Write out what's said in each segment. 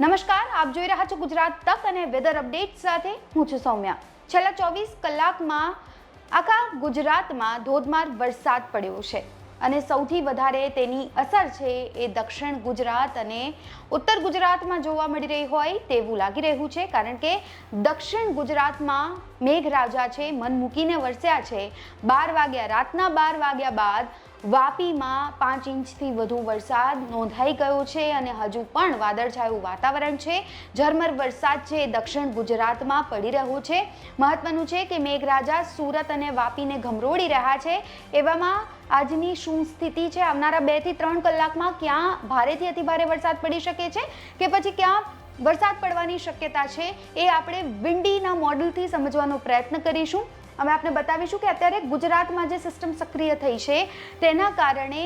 આપ જોઈ રહ્યા છો ગુજરાત તક અને વેધર અપડેટ સાથે હું છું સૌમ્યા. છેલ્લા ચોવીસ કલાકમાં આખા ગુજરાતમાં ધોધમાર વરસાદ પડ્યો છે અને સૌથી વધારે તેની અસર છે એ દક્ષિણ ગુજરાત અને ઉત્તર ગુજરાતમાં જોવા મળી રહી હોય તેવું લાગી રહ્યું છે, કારણ કે દક્ષિણ ગુજરાતમાં મેઘરાજા છે, મન મૂકીને વરસ્યા છે. બાર વાગ્યા, રાતના બાર વાગ્યા બાદ વાપીમાં પાંચ ઇંચથી વધુ વરસાદ નોંધાઈ ગયો છે અને હજુ પણ વાદળછાયું વાતાવરણ છે. ઝરમર વરસાદ છે, દક્ષિણ ગુજરાતમાં પડી રહ્યો છે. મહત્વનું છે કે મેઘરાજા સુરત અને વાપીને ઘમરોળી રહ્યા છે. એવામાં આજની શું સ્થિતિ છે? આવનારા બેથી ત્રણ કલાકમાં ક્યાં ભારેથી અતિભારે વરસાદ પડી શકે છે કે પછી ક્યાં વરસાદ પડવાની શક્યતા છે એ આપણે વિન્ડીના મોડલથી સમજવાનો પ્રયત્ન કરીશું. અમે આપને બતાવીશું કે અત્યારે ગુજરાતમાં જે સિસ્ટમ સક્રિય થઈ છે, તેના કારણે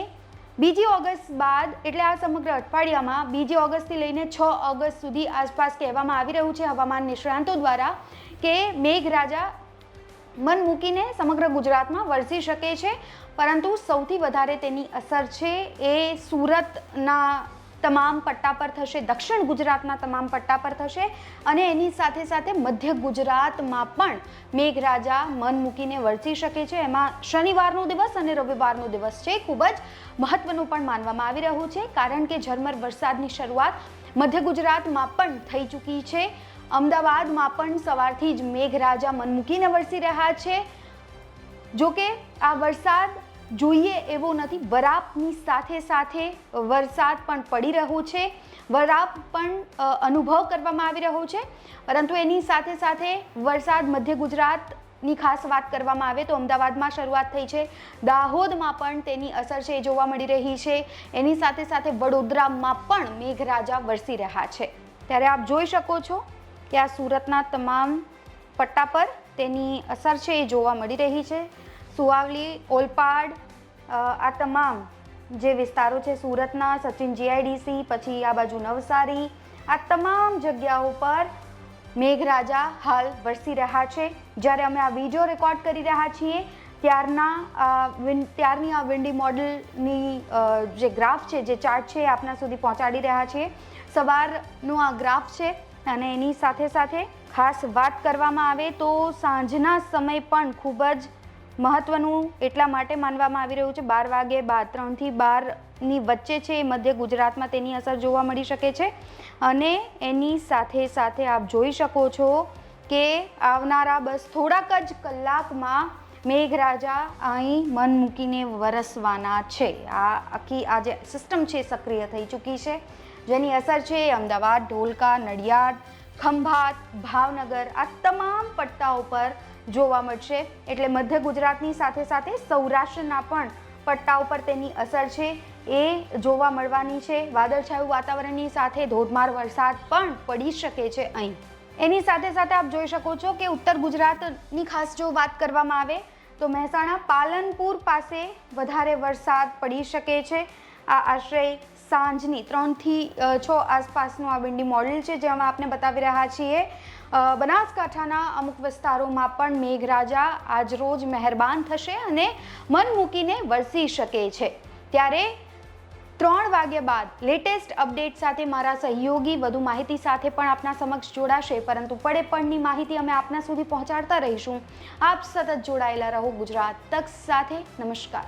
બીજી ઓગસ્ટ બાદ, એટલે આ સમગ્ર અઠવાડિયામાં બીજી ઓગસ્ટથી લઈને છ ઓગસ્ટ સુધી આસપાસ કહેવામાં આવી રહ્યું છે હવામાન નિષ્ણાંતો દ્વારા કે મેઘરાજા મન મૂકીને સમગ્ર ગુજરાતમાં વરસી શકે છે. પરંતુ સૌથી વધારે તેની અસર છે એ સુરતના તમામ પટ્ટા પર થશે, દક્ષિણ ગુજરાતના તમામ પટ્ટા પર થશે અને એની સાથે સાથે મધ્ય ગુજરાતમાં પણ મેઘરાજા મન મૂકીને વરસી શકે છે. એમાં શનિવારનો દિવસ અને રવિવારનો દિવસ છે. ખૂબ જ મહત્વનું પણ માનવામાં આવી રહ્યું છે, કારણ કે ઝરમર વરસાદની શરૂઆત મધ્ય ગુજરાતમાં પણ થઈ ચૂકી છે. અમદાવાદમાં પણ સવારથી જ મેઘરાજા મન મૂકીને વરસી રહ્યા છે. જોકે આ વરસાદ જોઈએ એવો નથી. વરાપની સાથે સાથે વરસાદ પણ પડી રહ્યો છે. વરાપ પણ અનુભવ કરવામાં આવી રહ્યો છે. પરંતુ એની સાથે સાથે વરસાદ મધ્ય ગુજરાતની ખાસ વાત કરવામાં આવે તો અમદાવાદમાં શરૂઆત થઈ છે. દાહોદમાં પણ તેની અસર છે એ જોવા મળી રહી છે. એની સાથે સાથે વડોદરામાં પણ મેઘરાજા વરસી રહ્યા છે. ત્યારે આપ જોઈ શકો છો કે આ સુરતના તમામ પટ્ટા પર તેની અસર છે એ જોવા મળી રહી છે. સુવાવલી, ઓલપાડ આ તમામ જે વિસ્તારો છે, સુરતના, સચિન જીઆઈડીસી, પછી આ બાજુ નવસારી, આ તમામ જગ્યાઓ પર મેઘરાજા હાલ વરસી રહ્યા છે. જ્યારે અમે આ વીડિયો રેકોર્ડ કરી રહ્યા છીએ, ત્યારના ત્યારની આ વિન્ડી મોડલની જે ગ્રાફ છે, જે ચાર્ટ છે આપના સુધી પહોંચાડી રહ્યા છીએ. સવારનો આ ગ્રાફ છે, અને એની સાથે સાથે ખાસ વાત કરવામાં આવે તો સાંજના સમય પણ ખૂબ જ મહત્વનું એટલા માટે માનવામાં આવી રહ્યું છે. બાર વાગે બાર, ત્રણથી બારની વચ્ચે છે એ મધ્ય ગુજરાતમાં તેની અસર જોવા મળી શકે છે. અને એની સાથે સાથે આપ જોઈ શકો છો કે આવનારા બસ થોડાક જ કલાકમાં મેઘરાજા અહીં મન મૂકીને વરસવાના છે. આ આખી આ જે સિસ્ટમ છે સક્રિય થઈ ચૂકી છે. જેની અસર છે અમદાવાદ, ઢોલકા, નડિયાદ, ખંભાત, ભાવનગર આ તમામ પટ્ટાઓ પર જોવા મળશે. એટલે મધ્ય ગુજરાતની સાથે સાથે સૌરાષ્ટ્રના પણ પટ્ટા ઉપર તેની અસર છે. એ જોવા મળવાની છે. વાદળછાયું વાતાવરણની સાથે ધોધમાર વરસાદ પણ પડી શકે છે અહીં. એની સાથે સાથે આપ જોઈ શકો છો કે ઉત્તર ગુજરાતની ખાસ જો વાત કરવામાં આવે, તો મહેસાણા પાલનપુર પાસે વધારે વરસાદ પડી શકે છે. આ આશ્રય સાંજની ત્રણથી છ આસપાસનું આ વિન્ડી મોડેલ છે જે અમે આપને બતાવી રહ્યા છીએ. બનાસકાંઠાના અમુક વિસ્તારોમાં પણ મેઘરાજા આજરોજ મહેરબાન થશે અને મન મૂકીને વરસી શકે છે. ત્યારે ત્રણ વાગ્યા બાદ લેટેસ્ટ અપડેટ સાથે મારા સહયોગી વધુ માહિતી સાથે પણ આપના સમક્ષ જોડાશે, પરંતુ પડે પણની માહિતી અમે આપના સુધી પહોંચાડતા રહીશું. આપ સતત જોડાયેલા રહો ગુજરાત તક સાથે. નમસ્કાર.